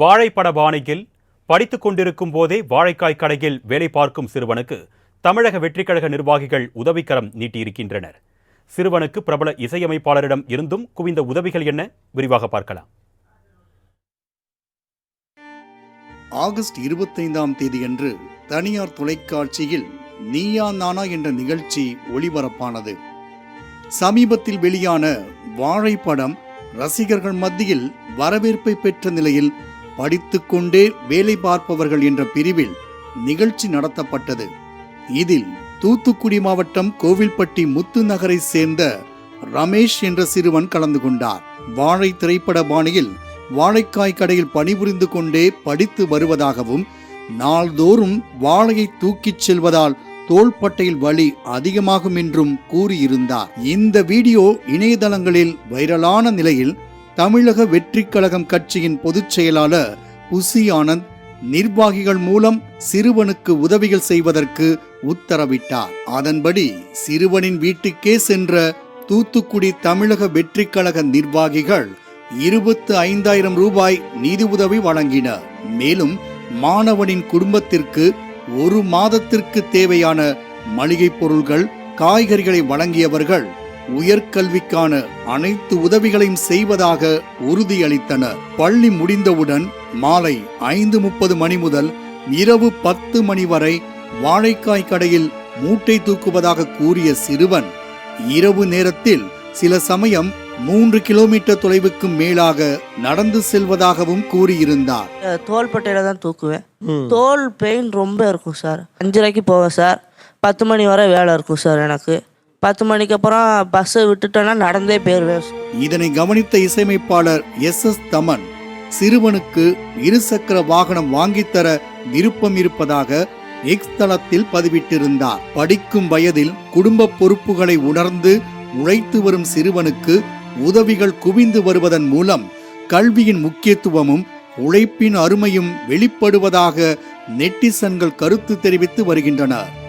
வாழைப்பட பாணியில் படித்துக் கொண்டிருக்கும் போதே வாழைக்காய் கடையில் வேலை பார்க்கும் சிறுவனுக்கு தமிழக வெற்றிக்கழக நிர்வாகிகள் உதவிக்கரம் நீட்டியிருக்கின்றனர். சிறுவனுக்கு பிரபல இசையமைப்பாளரிடம் இருந்தும் குவிந்த உதவிகள் என்ன? விரிவாக பார்க்கலாம். ஆகஸ்ட் இருபத்தைந்தாம் தேதியன்று தனியார் தொலைக்காட்சியில் நீயா நானா என்ற நிகழ்ச்சி ஒளிபரப்பானது. சமீபத்தில் வெளியான வாழைப்படம் ரசிகர்கள் மத்தியில் வரவேற்பை பெற்ற நிலையில் படித்துக்கொண்டே வேலை பார்ப்பவர்கள் என்ற பிரிவில் நிகழ்ச்சி நடத்தப்பட்டது. இதில் தூத்துக்குடி மாவட்டம் கோவில்பட்டி முத்து நகரை சேர்ந்த ரமேஷ் என்ற சிறுவன் கலந்து கொண்டார். வாழை திரைப்பட பாணியில் வாழைக்காய் கடையில் பணிபுரிந்து கொண்டே படித்து வருவதாகவும் நாள்தோறும் வாழையை தூக்கிச் செல்வதால் தோள்பட்டையில் வலி அதிகமாகும் என்றும் கூறியிருந்தார். இந்த வீடியோ இணையதளங்களில் வைரலான நிலையில் தமிழக வெற்றிக் கழகம் கட்சியின் பொதுச் செயலாளர் புசி ஆனந்த் நிர்வாகிகள் மூலம் சிறுவனுக்கு உதவிகள் செய்வதற்கு உத்தரவிட்டார். அதன்படி சிறுவனின் வீட்டுக்கே சென்ற தூத்துக்குடி தமிழக வெற்றிக் கழக நிர்வாகிகள் இருபத்து ஐந்தாயிரம் ரூபாய் நிதி உதவி வழங்கினர். மேலும் மாணவனின் குடும்பத்திற்கு ஒரு மாதத்திற்கு தேவையான மளிகைப் பொருள்கள் காய்கறிகளை வழங்கியவர்கள் உயர்கல்விக்கான அனைத்து உதவிகளையும் செய்வதாக உறுதியளித்தனர். பள்ளி முடிந்தவுடன் மாலை ஐந்து முப்பது மணி முதல் இரவு பத்து மணி வரை வாழைக்காய் கடையில் மூட்டை தூக்குவதாக கூறிய சிறுவன் இரவு நேரத்தில் சில சமயம் மூன்று கிலோமீட்டர் தொலைவுக்கு மேலாக நடந்து செல்வதாகவும் கூறியிருந்தார். தோள்பட்டையில தான் தூக்குவேன். தோல் பெயின் ரொம்ப இருக்கும் சார். அஞ்சரைக்கு போவேன் சார். பத்து மணி வரை வேலை இருக்கும் சார் எனக்கு. பத்து மணிக்கு அப்புறம் பஸ்ஸை விட்டுட்டோன்னா நடந்தே போயிடுவேன் இதனை கவனித்த இசையமைப்பாளர் எஸ் எஸ் தமன் சிறுவனுக்கு இருசக்கர வாகனம் வாங்கித்தர விருப்பம் இருப்பதாக எக்ஸ் தளத்தில் பதிவிட்டிருந்தார். படிக்கும் வயதில் குடும்ப பொறுப்புகளை உணர்ந்து உழைத்து வரும் சிறுவனுக்கு உதவிகள் குவிந்து வருவதன் மூலம் கல்வியின் முக்கியத்துவமும் உழைப்பின் அருமையும் வெளிப்படுவதாக நெட்டிசன்கள் கருத்து தெரிவித்து வருகின்றனர்.